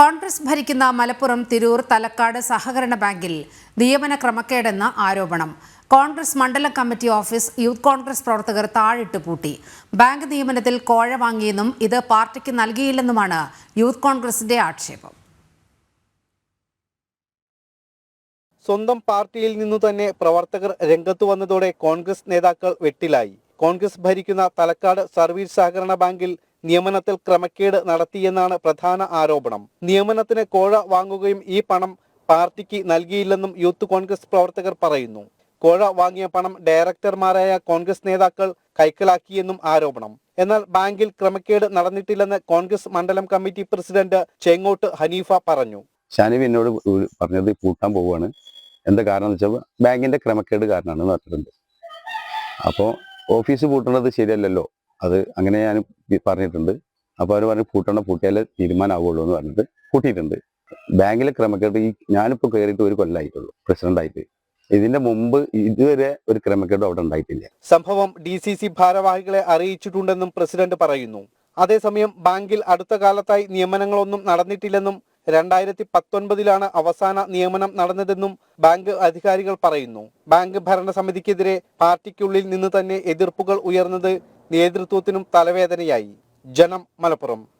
കോൺഗ്രസ് ഭരിക്കുന്ന മലപ്പുറം തിരൂർ തലക്കാട് സഹകരണ ബാങ്കിൽ നിയമന ക്രമക്കേടെന്ന ആരോപണം. കോൺഗ്രസ് മണ്ഡലം കമ്മിറ്റി ഓഫീസ് യൂത്ത് കോൺഗ്രസ് പ്രവർത്തകർ താഴിട്ട് പൂട്ടി. ബാങ്ക് നിയമനത്തിൽ കോഴ വാങ്ങിയെന്നും ഇത് പാർട്ടിക്ക് നൽകിയില്ലെന്നുമാണ് യൂത്ത് കോൺഗ്രസിന്റെ ആക്ഷേപം. സ്വന്തം പാർട്ടിയിൽ നിന്നു തന്നെ പ്രവർത്തകർ രംഗത്തു വന്നതോടെ കോൺഗ്രസ് നേതാക്കൾ വെട്ടിലായി. കോൺഗ്രസ് ഭരിക്കുന്ന തലക്കാട് സർവീസ് സഹകരണ ബാങ്കിൽ നിയമനത്തിൽ ക്രമക്കേട് നടത്തിയെന്നാണ് പ്രധാന ആരോപണം. നിയമനത്തിന് കോഴ വാങ്ങുകയും ഈ പണം പാർട്ടിക്ക് നൽകിയില്ലെന്നും യൂത്ത് കോൺഗ്രസ് പ്രവർത്തകർ പറയുന്നു. കോഴ വാങ്ങിയ പണം ഡയറക്ടർമാരായ കോൺഗ്രസ് നേതാക്കൾ കൈക്കലാക്കിയെന്നും ആരോപണം. എന്നാൽ ബാങ്കിൽ ക്രമക്കേട് നടന്നിട്ടില്ലെന്ന് കോൺഗ്രസ് മണ്ഡലം കമ്മിറ്റി പ്രസിഡന്റ് ചെങ്ങോട്ട് ഹനീഫ പറഞ്ഞു. ഷാനിബ് എന്നോട് പറഞ്ഞത് പൂട്ടാൻ പോവുകയാണ്. എന്താ കാരണം എന്ന് വെച്ചാൽ ബാങ്കിന്റെ ക്രമക്കേട് കാരണമാണ് പറഞ്ഞിട്ടുണ്ട്. അപ്പോൾ ഓഫീസ് പൂട്ടുന്നത് ശരിയല്ലല്ലോ. അത് അങ്ങനെ ഞാൻ പറഞ്ഞിട്ടുണ്ട്. അപ്പോൾ അവർ പറഞ്ഞു പൂട്ടണം പൂട്ടിയാലേ തീരുമാനമാവുള്ളൂ എന്ന് പറഞ്ഞിട്ട് കൂട്ടിയിട്ടുണ്ട് ബാങ്കിലെ ക്രമക്കേട് ഈ ഞാനിപ്പോൾ കയറിയിട്ട് ഒരു കൊല്ലമായിട്ടുള്ളൂ പ്രസിഡന്റായിട്ട്. ഇതിന്റെ മുമ്പ് ഇതുവരെ ഒരു ക്രമക്കേടും അവിടെ ഉണ്ടായിട്ടില്ല. സംഭവം ഡി സി സി ഭാരവാഹികളെ അറിയിച്ചിട്ടുണ്ടെന്നും പ്രസിഡന്റ് പറയുന്നു. അതേസമയം ബാങ്കിൽ അടുത്ത കാലത്തായി നിയമനങ്ങളൊന്നും നടന്നിട്ടില്ലെന്നും രണ്ടായിരത്തി പത്തൊൻപതിലാണ് അവസാന നിയമനം നടന്നതെന്നും ബാങ്ക് അധികാരികൾ പറയുന്നു. ബാങ്ക് ഭരണസമിതിക്കെതിരെ പാർട്ടിക്കുള്ളിൽ നിന്ന് തന്നെ എതിർപ്പുകൾ ഉയർന്നത് നേതൃത്വത്തിനും തലവേദനയായി. ജനം മലപ്പുറം.